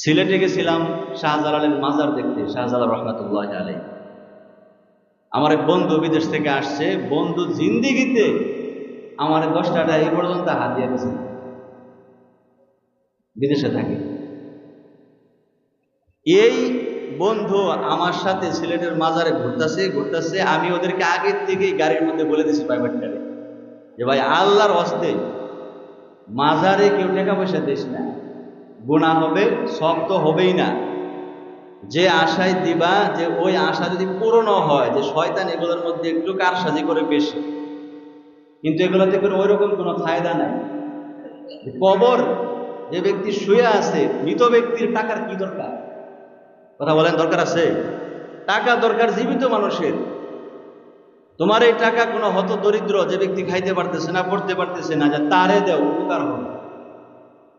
সিলেটে গেছিলাম শাহজালালের মাজার দেখতে, শাহজালাল রহমাতুল্লাহ আলাই আমার এক বন্ধু বিদেশ থেকে আসছে, বন্ধু জিন্দিগিতে আমার দশ টাকা এই পর্যন্ত হাত দিয়ে গেছে। বিদেশে থাকে। এই বন্ধু আমার সাথে সিলেটের মাজারে ঘুরতেছে ঘুরতেছে, আমি ওদেরকে আগের থেকেই গাড়ির মধ্যে বলে দিছি প্রাইভেট গাড়ি যে ভাই, আল্লাহর হস্তে মাজারে কেউ টাকা পয়সা দিস না। গুণা হবে, সব তো হবেই না। যে আশায় দিবা, যে ওই আশা যদি পূরণ হয়, যে শয়তান এগুলোর মধ্যে একটু কারসাজি করে বেশি। কিন্তু এগুলোতে করে ওই রকম কোনো ফায়দা নাই। কবর, যে ব্যক্তি শুয়ে আছে, মৃত ব্যক্তির টাকার কি দরকার? কথা বলেন, দরকার আছে? টাকা দরকার জীবিত মানুষের। তোমার এই টাকা কোনো হত দরিদ্র যে ব্যক্তি খাইতে পারতেছে না, পড়তে পারতেছে না, যে তারে দেও, উপকার হবে।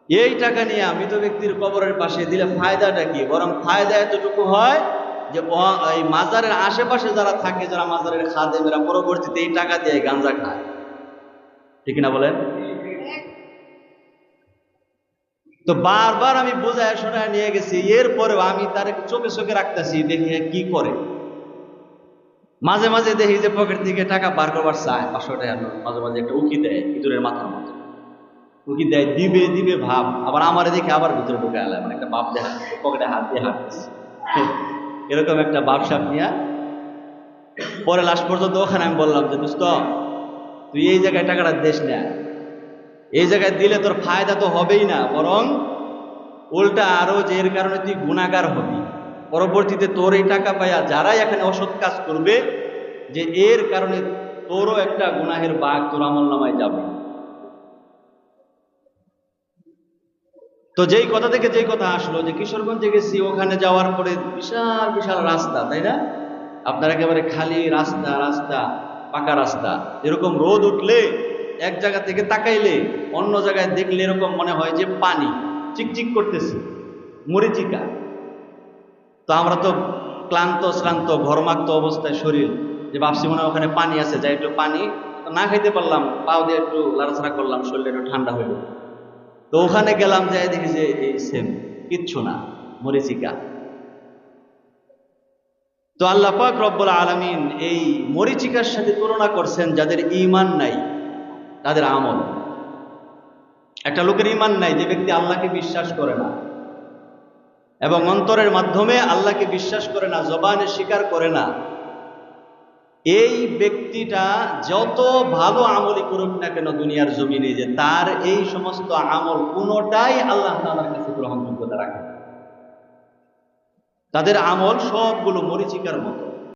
এই টাকা নিয়ে মৃত ব্যক্তির কবরের পাশে দিলে ফায়দাটা কি? বরং ফায়দা এতটুকু হয় যে এই মাজারের আশেপাশে যারা থাকে, যারা মাজারের খাদে এরা পরবর্তীতে এই টাকা দিয়ে গাঞ্জা খায়। ঠিক না বলেন? তো বারবার আমি বোঝায় শোনায় নিয়ে গেছি, এরপরেও আমি তার চোখে চোখে রাখতেছি, দেখি কি করে। মাঝে মাঝে দেখি যে পকেট থেকে টাকা বার করবার চায়, পাঁচশো টাকা, মাঝে মাঝে একটা উকি দেয়, ইঁদুরের মাথার মতো উকি দেয়? দিবে দিবে ভাব। আবার আমার দেখে আবার ভিতরে ঢুকে আলাম মানে একটা বাপ দেখা পকেটে হাত দিয়ে হাঁটতেছে। এরকম একটা বাপ সাপ নিয়ে পরে লাস্ট পর্যন্ত ওখানে আমি বললাম যে, দোস্ত, তুই এই জায়গায় টাকাটা দেশ না। এই জায়গায় দিলে তোর ফায়দা তো হবেই না। বরং উল্টা আরও যে এর কারণে তুই গুণাগার হবি। পরবর্তীতে তোর এই টাকা পাইয়া যারাই এখানে অসৎ কাজ করবে, যে এর কারণে তোরও একটা গুনাহের বাঘ তোর আমল নামায় যাবে। তো যেই কথা থেকে যেই কথা আসলো যে কিশোরগঞ্জে গেছি, ওখানে যাওয়ার পরে বিশাল বিশাল রাস্তা, তাই না? আপনার একেবারে খালি রাস্তা রাস্তা, পাকা রাস্তা। এরকম রোদ উঠলে, এক জায়গা থেকে তাকাইলে, অন্য জায়গায় দেখলে এরকম মনে হয় যে পানি, চিকচিক করতেছে, মরিচিকা। তো আমরা তো ক্লান্ত, শ্রান্ত, ঘরমাক্ত অবস্থায় শরীর, যে ভাবছি মনে ওখানে পানি আছে, যাই একটু পানি, না খাইতে পারলাম, পাও দিয়ে একটু লাড়াছাড়া করলাম, শরীরটা একটু ঠান্ডা হইল। তো ওখানে গেলাম, যাই দেখি যে এই সেম, কিচ্ছু না মরিচিকা তো আল্লাহ পাক রব্বুল আলামিন এই মরিচিকার সাথে তুলনা করছেন যাদের ইমান নাই, তাদের আমল। একটা লোকের ইমান নাই, যে ব্যক্তি আল্লাহকে বিশ্বাস করে না, এবং অন্তরের মাধ্যমে আল্লাহকে বিশ্বাস করে না, জবানে স্বীকার করে না এই ব্যক্তিটা যত ভালো আমলই করুক না কেন দুনিয়ার জমিনে, যে তার এই সমস্ত আমল কোনোটাই আল্লাহ কাছে গ্রহণযোগ্যতা রাখে তাদের আমল সবগুলো মরিচিকার মতো।